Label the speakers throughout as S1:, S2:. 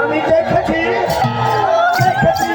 S1: আমি দেখেছি। দেখেছি।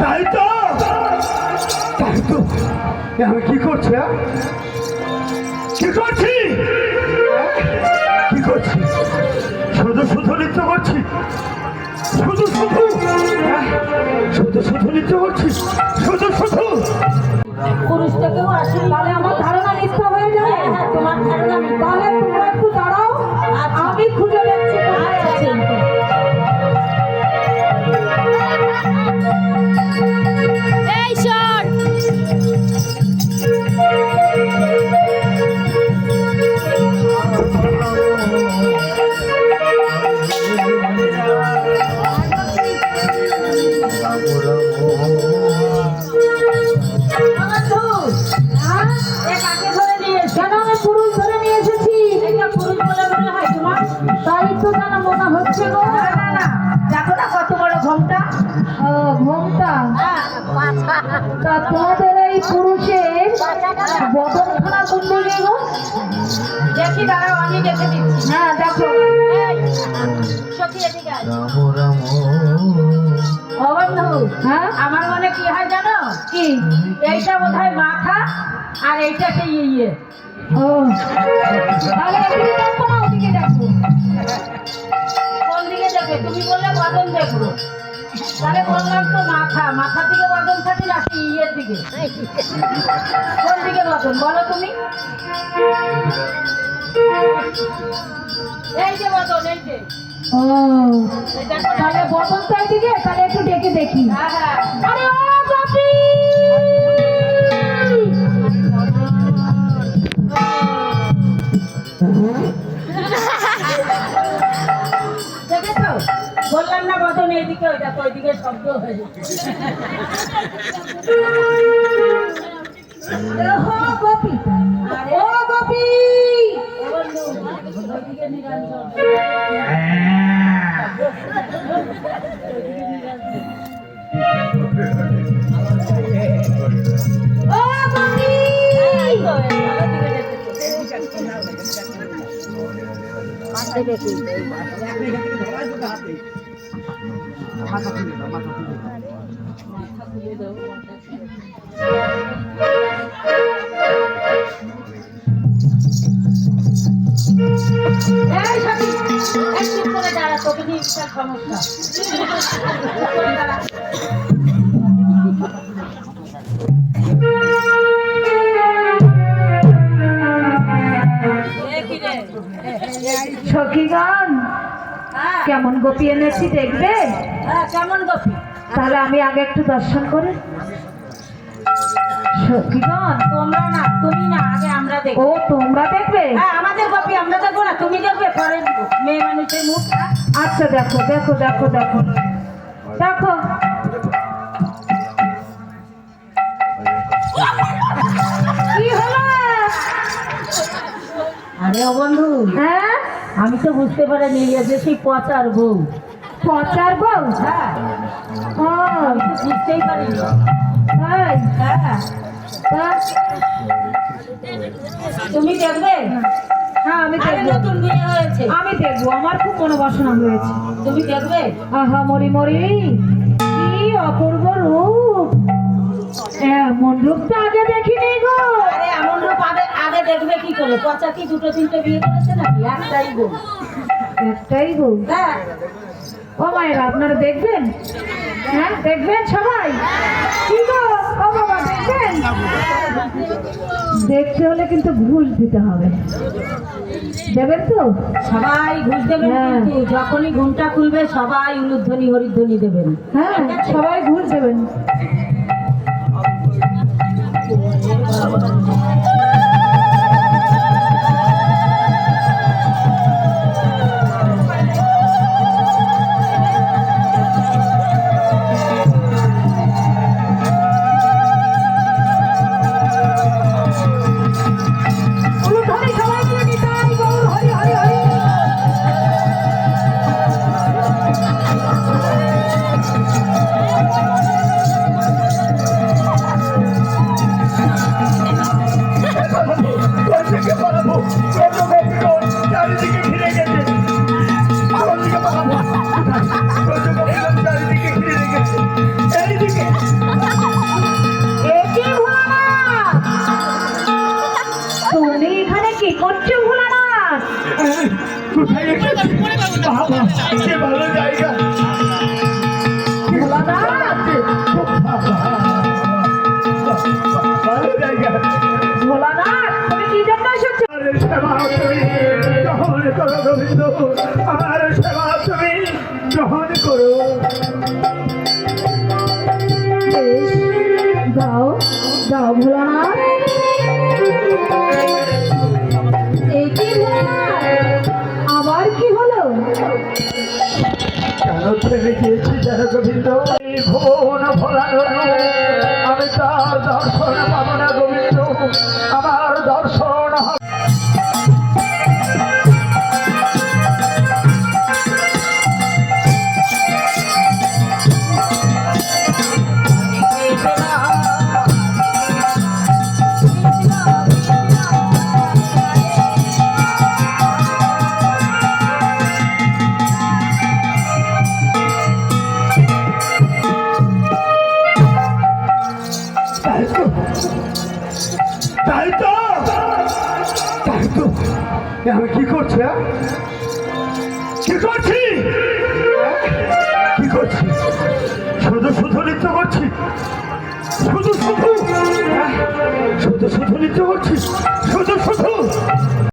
S1: তাই তো? আমি কি করছি হ্যাঁ? কি করছি? কি করছি? শুধু শুধু নৃত্য করছি? শুধু শুধু? হ্যাঁ? শুধু শুধু নৃত্য করছি? শুধু শুধু?
S2: পুরুষটাকেও তাহলে আমার তা তোমাদের এই পুরুষের বদনখানা কুণ্ডলী গো। দেখি দাঁড়াও আমি দেখে দিচ্ছি। হ্যাঁ দেখো। হ্যাঁ? আমার মনে কি হয় জানো? কি? এইটা বোধ হয় মাথা আর এইটা সেই ইয়ে। ও। তাহলে এদিকে দেখো না ওদিকে দেখো। কোন দিকে দেখে? তুমি বললে বদন দেখব। তাহলে বললাম তো মাথা মাথা দিকে বদন থাকে না সেই ইয়ের দিকে। কোন দিকে বদন বলো তুমি? এই যে বদন এই যে। ও। তাহলে বদন তো দিকে তাহলে একটু ডেকে দেখি। আরে ও বাপি! দেখেছ বললাম না, বদন এইদিকে, ওইটা তো ওইদিকে শব্দ হয়ে গোপী ও গোপী। ওইদিকে নিরঞ্জন। ও গোপী। এই সখী, এই চুপ করে দাঁড়া, তোকে নিয়ে বিশাল সমস্যা। চুপ করে দাঁড়া। এ কি রে?
S3: সখীগণ
S2: হ্যাঁ,
S3: কেমন গোপী এনেছি দেখবে?
S2: হ্যাঁ, কেমন গোপী?
S3: তাহলে আমি আগে একটু দর্শন করে। সখীগণ
S2: তোমরা না তুমি না আগে আমরা
S3: ও তোমরা দেখবে?
S2: হ্যাঁ আমাদের গোপী আমরা দেখব না তুমি দেখবে পরে মেয়ে মানুষের মুখ
S3: আচ্ছা দেখো দেখো দেখো দেখো। দেখো। কি হলো?
S2: আরে ও বন্ধু।
S3: হ্যাঁ?
S2: আমি তো বুঝতে পারি নিয়ে গেছে সেই পচার বউ।
S3: পচার বউ?
S2: হ্যাঁ।
S3: ও
S2: বুঝতেই পারি হ্যাঁ তুমি দেখবে?
S3: হ্যাঁ আমি দেখব।
S2: নতুন বিয়ে হয়েছে।
S3: আমি দেখব আমার খুব মনোবাসনা হয়েছে
S2: তুমি দেখবে?
S3: আহা মরি মরি। কি অপূর্ব রূপ। এমন রূপ তো আগে দেখিনি গো।
S2: আরে এমন রূপ আগে দেখবে কি করে পচা কি দুটো তিনটে বিয়ে করেছে নাকি? একটাই বউ।
S3: একটাই গো
S2: হ্যাঁ।
S3: ও মায়েরা আপনারা দেখবেন? হ্যাঁ দেখবেন সবাই? কি গো? ও বাবা দেখবেন? দেখতে হলে কিন্তু ঘুষ দিতে হবে। দেবেন তো?
S2: সবাই ঘুষ দেবেন
S3: হ্যাঁ।
S2: কিন্তু যখনই ঘুমটা খুলবে সবাই উলুধ্বনি হরিধ্বনি দেবেন।
S3: হ্যাঁ সবাই ঘুষ দেবেন।
S1: ভালো জায়গা ভালো জায়গা
S3: ভোলানাথ তুমি কি জন্য এসেছ এই
S1: ভুবন ভোলানো আমি তার দর্শন পাবো গোবিন্দ আমার দর্শন আমি কি করছি? কি করছি? কি করছি? শুধু শুধু নৃত্য করছি? শুধু শুধু? হ্যাঁ? শুধু শুধু নৃত্য করছি? শুধু শুধু?